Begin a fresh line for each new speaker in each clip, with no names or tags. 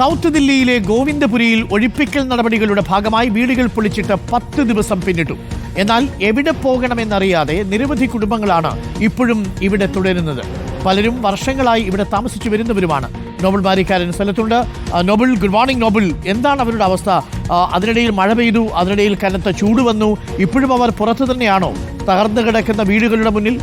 South ദില്ലിയിലെ ഗോവിന്ദപുരിയിൽ ഒഴിപ്പിക്കൽ നടപടികളുടെ ഭാഗമായി വീടുകൾ പൊളിച്ചിട്ട് പത്ത് ദിവസം പിന്നിട്ടു. എന്നാൽ എവിടെ പോകണമെന്നറിയാതെ നിരവധി കുടുംബങ്ങളാണ് ഇപ്പോഴും ഇവിടെ തുടരുന്നത്. പലരും വർഷങ്ങളായി ഇവിടെ താമസിച്ചു വരുന്നവരുമാണ്. നോബൽ ബാരിക്കാരൻ സ്ഥലത്തുണ്ട്. നോബൽ ഗുഡ് മോർണിംഗ് നോബൽ. എന്താണ് അവരുടെ അവസ്ഥ? അതിനിടയിൽ മഴ പെയ്തു അതിനിടയിൽ കനത്ത ചൂട് വന്നു. ഇപ്പോഴും അവർ പുറത്തു തന്നെയാണോ? തകർന്നു കിടക്കുന്ന വീടുകളുടെ മുന്നിൽ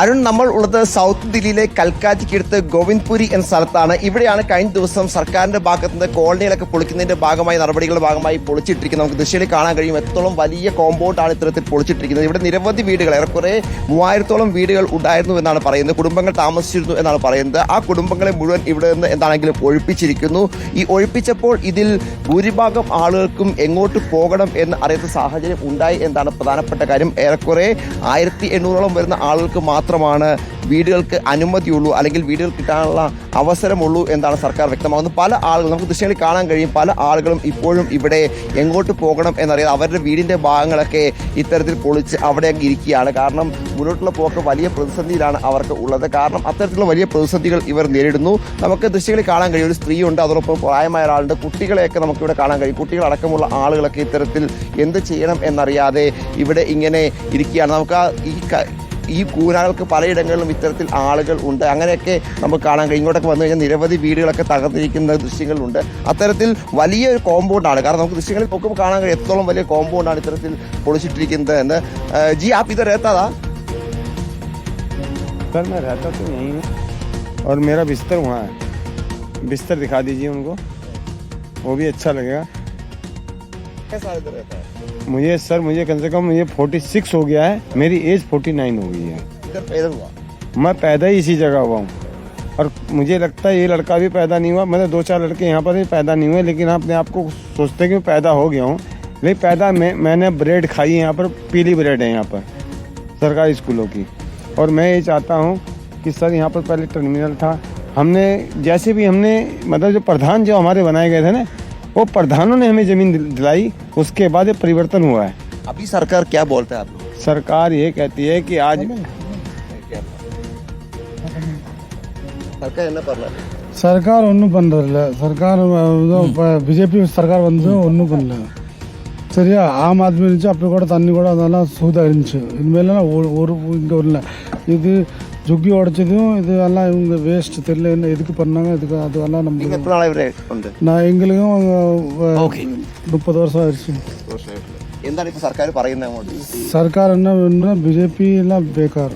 അരുൺ നമ്മൾ ഉള്ളത് സൗത്ത് ദില്ലിയിലെ കൽക്കാറ്റിക്കടുത്ത് ഗോവിന്ദ്പുരി എന്ന സ്ഥലത്താണ്. ഇവിടെയാണ് കഴിഞ്ഞ ദിവസം സർക്കാരിന്റെ ഭാഗത്ത് നിന്ന് കോളനികളൊക്കെ പൊളിക്കുന്നതിന്റെ ഭാഗമായി നടപടികളുടെ ഭാഗമായി പൊളിച്ചിട്ടിരിക്കുന്നത്. നമുക്ക് ദൃശ്യയിൽ കാണാൻ കഴിയും. എത്രത്തോളം വലിയ കോമ്പൗണ്ടാണ് ഇത്തരത്തിൽ പൊളിച്ചിട്ടിരിക്കുന്നത്. ഇവിടെ നിരവധി വീടുകൾ ഏറെക്കുറെ മൂവായിരത്തോളം വീടുകൾ ഉണ്ടായിരുന്നു എന്നാണ് പറയുന്നത്. കുടുംബങ്ങൾ താമസിച്ചിരുന്നു എന്നാണ് പറയുന്നത്. ആ കുടുംബങ്ങളെ മുഴുവൻ ഇവിടെ നിന്ന് എന്താണെങ്കിലും ഒഴിപ്പിച്ചിരിക്കുന്നു. ഈ ഒഴിപ്പിച്ചപ്പോൾ ഇതിൽ ഭൂരിഭാഗം ആളുകൾക്കും എങ്ങോട്ട് പോകണം എന്ന് അറിയാത്ത സാഹചര്യം ഉണ്ടായി എന്നാണ് പ്രധാനപ്പെട്ട കാര്യം. ഏറെക്കുറെ ആയിരത്തി എണ്ണൂറോളം വരുന്ന ആളുകൾക്ക് മാത്രമാണ് വീടുകൾക്ക് അനുമതിയുള്ളൂ അല്ലെങ്കിൽ വീടുകൾ കിട്ടാനുള്ള അവസരമുള്ളൂ എന്നാണ് സർക്കാർ വ്യക്തമാകുന്നത് പല ആളുകൾ നമുക്ക് ദൃശ്യങ്ങളിൽ കാണാൻ കഴിയും. പല ആളുകളും ഇപ്പോഴും ഇവിടെ എങ്ങോട്ട് പോകണം എന്നറിയാതെ അവരുടെ വീടിന്റെ ഭാഗങ്ങളൊക്കെ ഇത്തരത്തിൽ പൊളിച്ച് അവിടെ അങ്ങ് ഇരിക്കുകയാണ്. കാരണം മുന്നോട്ടുള്ള പോക്ക് വലിയ പ്രതിസന്ധിയിലാണ് അവർക്ക് ഉള്ളത്. കാരണം അത്തരത്തിലുള്ള വലിയ പ്രതിസന്ധികൾ ഇവർ നേരിടുന്നു. നമുക്ക് ദൃശ്യങ്ങളിൽ കാണാൻ കഴിയും. ഒരു സ്ത്രീയുണ്ട് അതോടൊപ്പം പ്രായമായ ഒരാളുണ്ട്. കുട്ടികളെയൊക്കെ നമുക്കിവിടെ കാണാൻ കഴിയും. കുട്ടികളടക്കമുള്ള ആളുകളൊക്കെ ഇത്തരത്തിൽ എന്ത് ചെയ്യണം എന്നറിയാതെ ഇവിടെ ഇങ്ങനെ ഇരിക്കുകയാണ്. നമുക്ക് ഈ ഈ കൂനാകൾക്ക് പലയിടങ്ങളിലും ഇത്തരത്തിൽ ആളുകൾ ഉണ്ട് അങ്ങനെയൊക്കെ നമുക്ക് കാണാൻ കഴിയും ഇങ്ങോട്ടൊക്കെ വന്നു കഴിഞ്ഞാൽ നിരവധി വീടുകളൊക്കെ തകർന്നിരിക്കുന്ന ദൃശ്യങ്ങളുണ്ട് അത്തരത്തിൽ വലിയൊരു കോമ്പൗണ്ടാണ് കാരണം നമുക്ക് ദൃശ്യങ്ങളിൽ നോക്കുമ്പോൾ കാണാൻ കഴിയും എത്തോളം വലിയ കോമ്പൗണ്ടാണ് ഇത്തരത്തിൽ പൊളിച്ചിട്ടിരിക്കുന്നത് എന്ന് ഏഹ് ജി ആപ്പ് ഇത് റേത്താതാ
सर मैं रहता तो यहीं हूँ और मेरा बिस्तर वहाँ है बिस्तर दिखा दीजिए उनको वो भी अच्छा लगेगा मुझे सर मुझे कम से कम मुझे फोर्टी सिक्स हो गया है। मेरी एज फोर्टी नाइन हो गई है।
इधर हुआ?
मैं पैदा ही इसी जगह हुआ हूँ। और मुझे लगता है ये लड़का भी पैदा नहीं हुआ। मतलब दो चार लड़के यहाँ पर भी पैदा नहीं हुए लेकिन अपने आप को सोचते हैं कि मैं पैदा हो गया हूँ। लेकिन पैदा मैं मैंने ब्रेड खाई है यहाँ पर पीली ब्रेड है यहाँ पर सरकारी स्कूलों की। और मैं ये चाहता हूँ कि सर यहाँ पर पहले टर्मिनल था। हमने जैसे भी हमने मतलब जो प्रधान जो हमारे बनाए गए थे ना वो प्रधानों ने हमें ज़मीन दिलाई उसके बाद ये परिवर्तन हुआ है।
अभी सरकार क्या बोलता है आप
सरकार ये कहती है कि आज
सरकार सरकार हम्म। बीजेपी सरकार बंद हम्म। बन सर आम आदमी अभी तीन सूद इनमें ஜுக்கி உடைச்சதும் இது எல்லாம் இவங்க வேஸ்ட் தெரியல என்ன எதுக்கு பண்ணாங்க இதுக்கு அதெல்லாம்
നിങ്ങൾ
நம்ம
എത്ര നാളെ ഇവിടെ ഉണ്ട്
நான் எங்களுக்கும்
Okay.
முப்பது வருஷம் ஆயிடுச்சு
എന്താണ് ഇപ്പൊ സർക്കാർ പറയുന്നത് അങ്ങോട്ട്
சர்க்கார் என்ன வேணும்னா பிஜேபி எல்லாம் பேக்கார்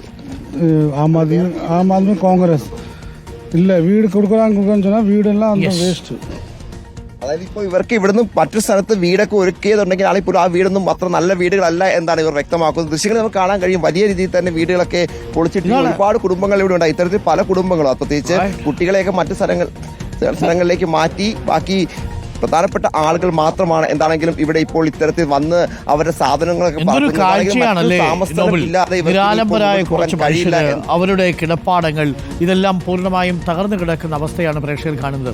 அஹ் ஆம் ஆத்மி ஆம் ஆத்மி காங்கிரஸ் இல்லை வீடு கொடுக்குறாங்க கொடுக்குறான்னு சொன்னால் வீடெல்லாம் அந்த
Yes.
வேஸ்ட்டு
അതായത് ഇപ്പോൾ ഇവർക്ക് ഇവിടുന്ന് മറ്റു സ്ഥലത്ത് വീടൊക്കെ ഒരുക്കിയതുണ്ടെങ്കിൽ ആണെങ്കിൽ പോലും ആ വീടൊന്നും അത്ര നല്ല വീടുകളല്ല എന്നാണ് ഇവർ വ്യക്തമാക്കുന്നത്. ദൃശ്യങ്ങൾ നമുക്ക് കാണാൻ കഴിയും. വലിയ രീതിയിൽ തന്നെ വീടുകളൊക്കെ പൊളിച്ചിട്ട് ഒരുപാട് കുടുംബങ്ങൾ ഇവിടെ ഉണ്ട്. ഇത്തരത്തിൽ പല കുടുംബങ്ങളും. പ്രത്യേകിച്ച് കുട്ടികളെയൊക്കെ മറ്റു സ്ഥലങ്ങൾ സ്ഥലങ്ങളിലേക്ക് മാറ്റി. ബാക്കി പ്രധാനപ്പെട്ട ആളുകൾ മാത്രമാണ് എന്താണെങ്കിലും ഇവിടെ ഇപ്പോൾ ഇത്തരത്തിൽ വന്ന് അവരുടെ സാധനങ്ങളൊക്കെ
അവരുടെ കിടപ്പാടങ്ങൾ ഇതെല്ലാം പൂർണമായും തകർന്നു കിടക്കുന്ന അവസ്ഥയാണ് പ്രേക്ഷകർ കാണുന്നത്.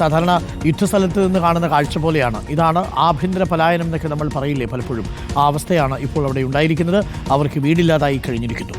സാധാരണ യുദ്ധസ്ഥലത്ത് നിന്ന് കാണുന്ന കാഴ്ച പോലെയാണ്. ഇതാണ് ആഭ്യന്തര പലായനം എന്നൊക്കെ നമ്മൾ പറയില്ലേ പലപ്പോഴും. ആ അവസ്ഥയാണ് ഇപ്പോൾ അവിടെ ഉണ്ടായിരിക്കുന്നത്. അവർക്ക് വീടില്ലാതായി കഴിഞ്ഞിരിക്കുന്നു.